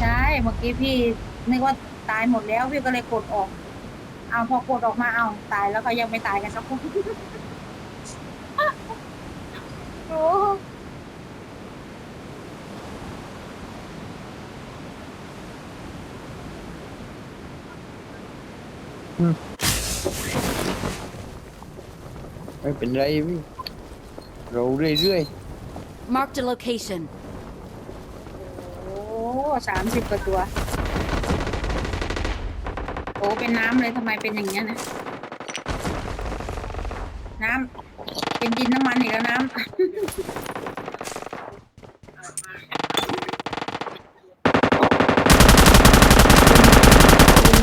ใช่เมื่อกี้พี่นึกว่าตายหมดแล้วพี่ก็เลยกดออก เอาพอกดออกมาเอาตายแล้วก็ยังไม่ตายกันสักคนโอ้ไม่เป็นไรพี่เราเรื่อย Marked a location. โหสามสิบกว่าตัว โอ้เป็นน้ำเลยทำไมเป็นอย่างเงี้ยนะ น้ำเป็นดินน้ำมันอีกแล้วน้ำ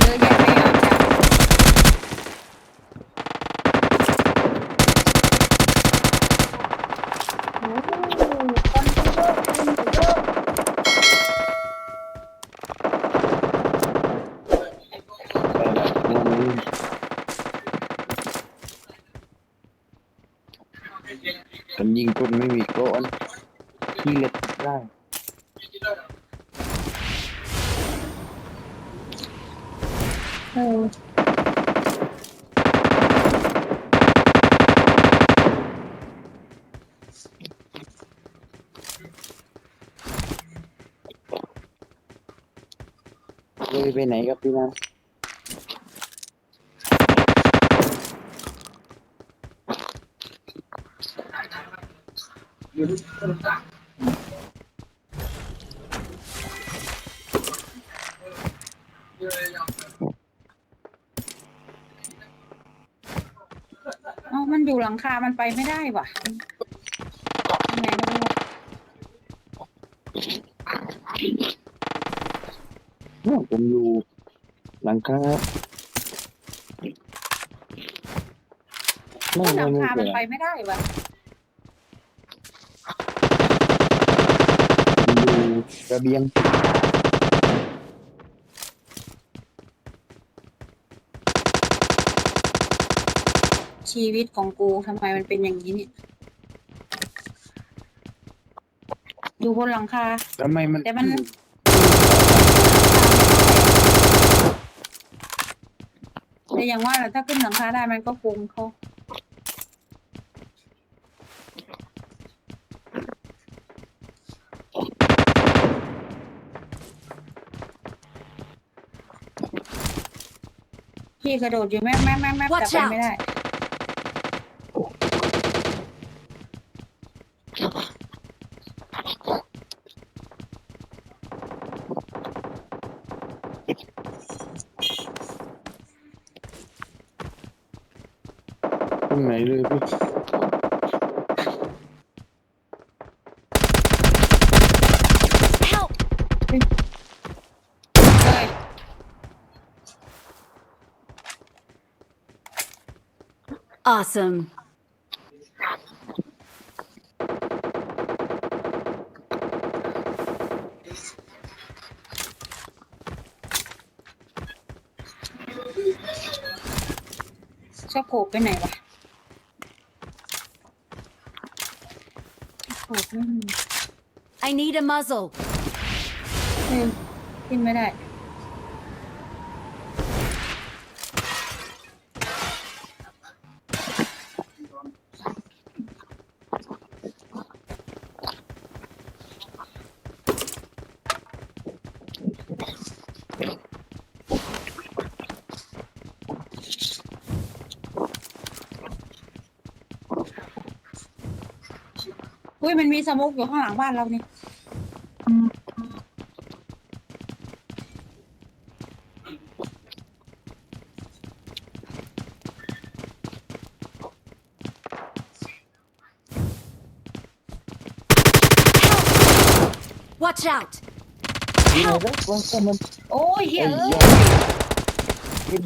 เยอะแยะไม่ยอมจับโอ้โหคนเยอะคนเยอะ ๆแต่ละตัวนี้กันยิงคนไม่มีโกนที่เล็กได้ เออ เลย ไปไหนครับพี่น้ำเอามันอยู่หลังคา มันไปไม่ได้ว่ะยังไงก็ไม่รู้ เนี่ย ผมอยู่หลังคาไม่หลัไม่งไม่คาเป็มันนไรไปไม่ได้ว่ะผมอยู่ระเบียงชีวิตของกูทำไมมันเป็นอย่างนี้เนี่ยอยู่บนหลังคา ทำไมมันแต่มัน แต่อย่างว่าแหละถ้าขึ้นหลังคาได้มันก็โกงเขาพี่กระโดดอยู่แม่แม่แม่แม่แต่ Watch ไป out ไม่ได้ ตรงไหนเลยพี่ Help! เฮ้ย Awesome. ชอบโขกไปไหนวะโขกไม่มี I need a muzzle. เออขึ้นไม่ได้อุ้ยมันมีสมุกอยู่ข้างหลังบ้านเรานี่ Watch out! ยิงอะไรวะว่ามันโอ้ยเฮ้ยไอ้เอ้ยยายิง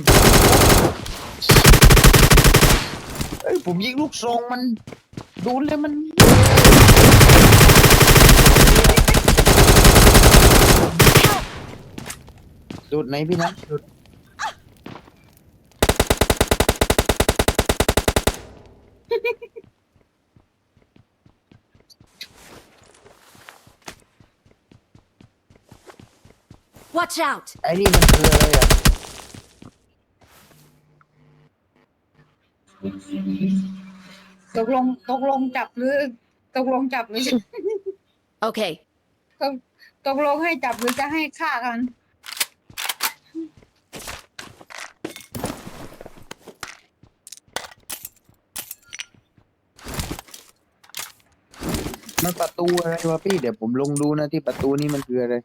เอ้ยผมยิงลูกซองมันโดนแล้วมันโดดไหนพี่นะโดด Watch out! ไอ้นี่มันคืออะไรอะตกลงตกลงจับหรือตกลงจับหรือ Okay. ตกตกลงให้จับหรือจะให้ฆ่ากัน มันประตูอะไรวะพี่เดี๋ยวผมลงดูนะที่ประตูนี่มันคืออะไร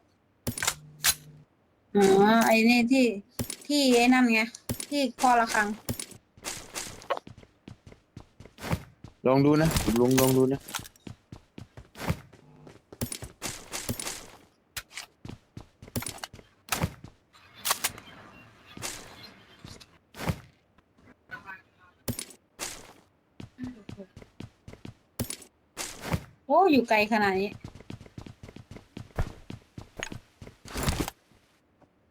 อ๋อไอ้นี่ที่ที่ไอ้นั่นไงที่คอระฆังลองดูนะผมลงลองดูนะ โอ้อยู่ไกลขนาดนี้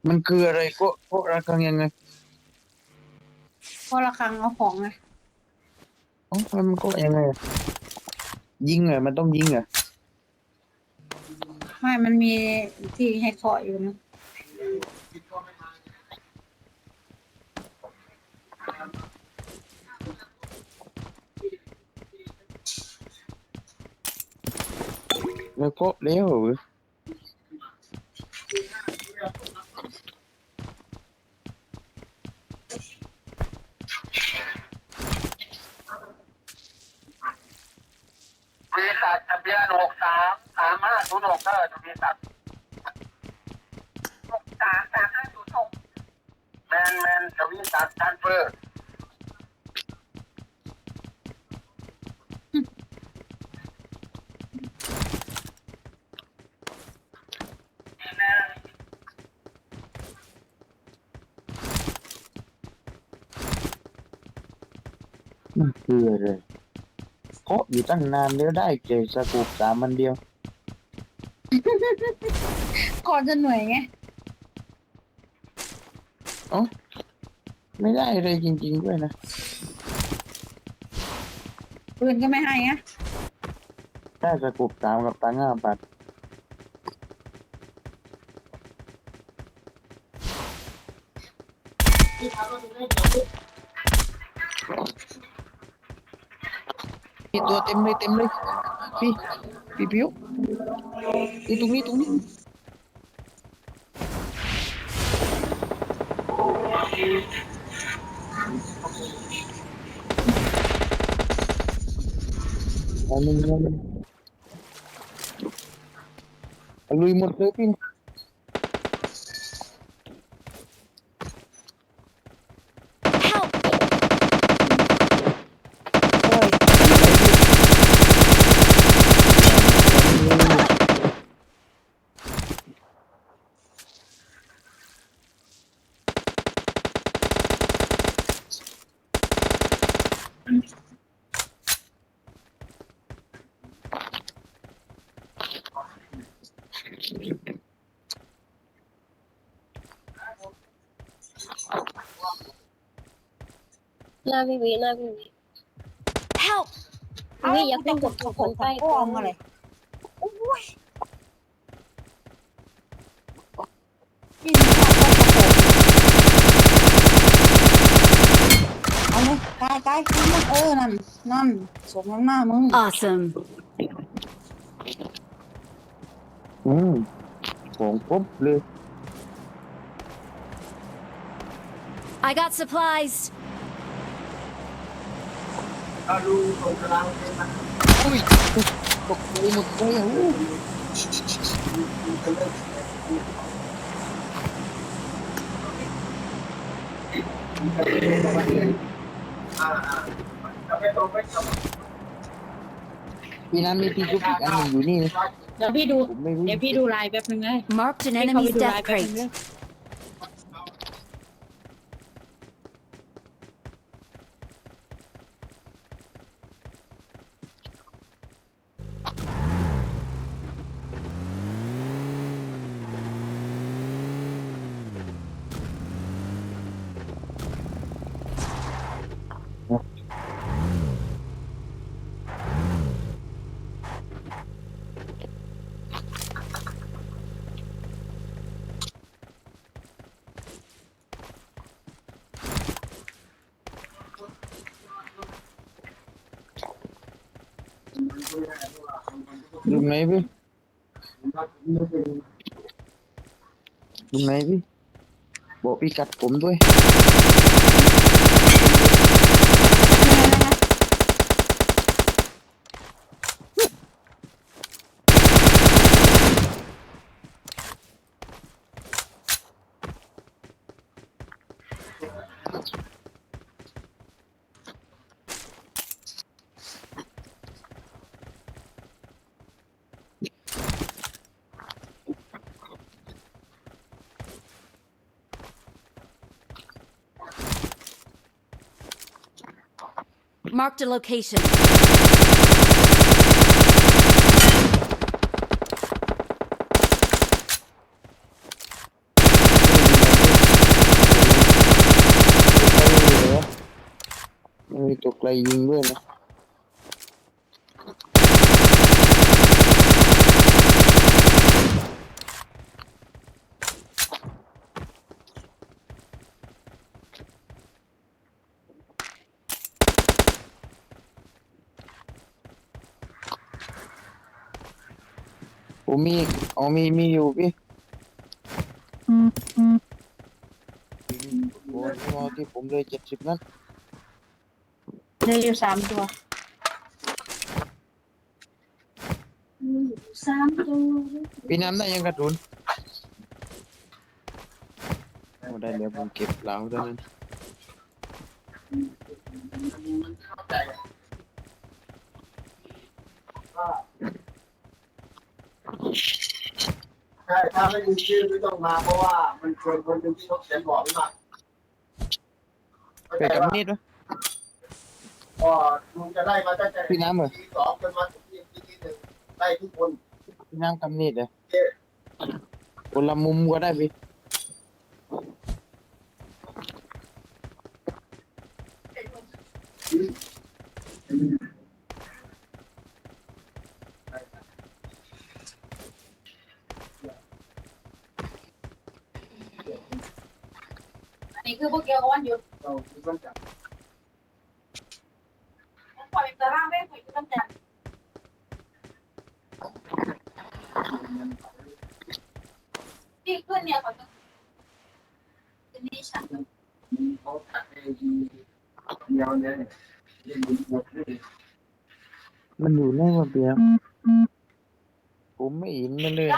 มันคืออะไรก็ก็ระคังยังไงคอระฆังเอาของไงอ๋อแล้วมันก็ยังไงอะยิงเหรอมันต้องยิงเหรอไม่มันมีที่ให้เคาะอยู่นะแล้วก็แล้วเหรอ บริษัททะเบียนหกสามสามห้าศูนย์หกเออบริษัทหกสามสามห้าศูนย์หกแมนแมนทวิสัททันเฟอร์ มัน คืออะไรเคาะอยู่ตั้งนานแล้วได้เจสกูปสามมันเดียว ก่อนจะเหนื่อยไงอ๋อไม่ได้เลยจริง ๆ ด้วยนะ ปืนก็ไม่ให้ไง ได้สกูปสามกับตังค์ห้าบาท ตัวเต็มเลยเต็มเลยพี่พี่พิวนี่ตรงนี้ตรงนี้อันนึงอันนึงเอาลุยหมดเลยพี่ หน้าพี่วีหน้าพี่วี Help! พี่วีอยากเป็นกดคนใต้อ้อมอะไรโอ้ยพี่ชอบเอาเลยกายกายขึ้นมาเออนั่นนั่นสมน้ำหน้ามึง Awesome. อืมของครบเลย I got supplies. อุ้ยตกใจหมดเลยอะอู้พี่นั้นมีพี่กุ๊กอีกอันหนึ่งอยู่นี่นะเดี๋ยวพี่ดู ผมไม่รู้ เดี๋ยวพี่ดูลายแป๊บนึงเลย Marked an ให้เขาไป enemy's ดูลาย death แป๊บนึง crate. ยลุงไหนพี่ลุงไหนพี่บอกพี่กัดผมด้วย Marked a location. มันมีตัวไกลยิงด้วยนะ ผมมีอ๋อมีมีอยู่พี่โอ้ยมอที่ผมเลยเจ็ดสิบนัดเหลืออยู่สามตัวสามตัวพี่น้ำได้ยังกระสุนโอ้ได้เดี๋ยวผมเก็บเหลาเท่านั้น ใช่ถ้าไม่มีชื่อไม่ต้องมาเพราะว่ามันชวนคนหนึ่งที่เขาเขียนบอกไม่มาเข้าไปใจกับว่ามีดวะพอลุงจะได้มาตั้งแต่พี่น้ำเหรอทีสองจนมาถึงทีที่หนึ่งได้ทุกคนพี่น้ำกับมีดเหรอคนละมุมก็ได้พี่ คือพวกเกี่ยวกับวันหยุดเราคือต้องจับปล่อยตารางไม่คุยกันแต่ที่ขึ้นเนี่ยเขาจะจะนี่ฉันเขาตัดเองเดียวเนี่ยเรียนรู้หมดเลยมันอยู่ในระเบียงผมไม่เห็นมันเลย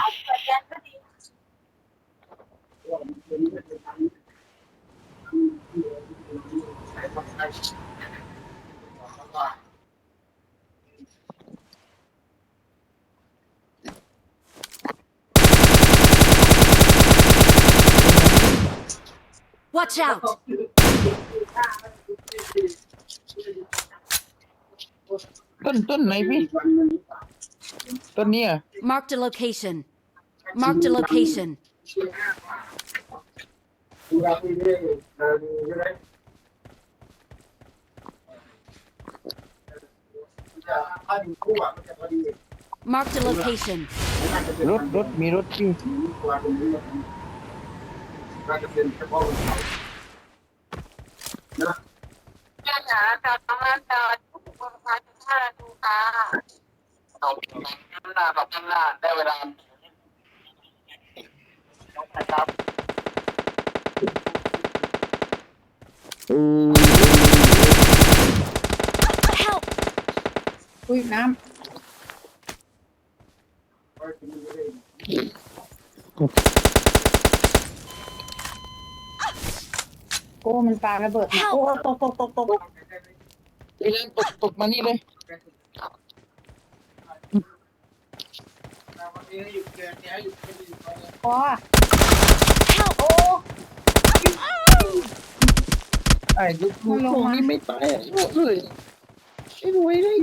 Watch out! ต้นต้นไหนพี่ต้นเนี้ย Marked a location. Marked a location. ดูแลพี่นี่เดินใช่ไหมจะถ้าอยู่คู่อะมันจะพอดี Marked a location. น่าจะเป็นรถรถมีรถพี่กว่าตรงนี้น่าจะเป็นเฉพาะวันเสาร์นะจะหาการทำงานต่อทุกคนพาจะฆ่าดูตาเอาข้างหน้ากับข้างหน้าได้เวลานะครับ ออ Help! อุ้ยน้ำโอ้มันปาระเบิดมาโอ้ตกตกตกตกไอ้เรื่องตกตกมานี่เลยคอ Help! โอ้ ไอ้ลูกลูกพวกนี้ไม่ตายอะโอ้เลยไอ้รวยเลย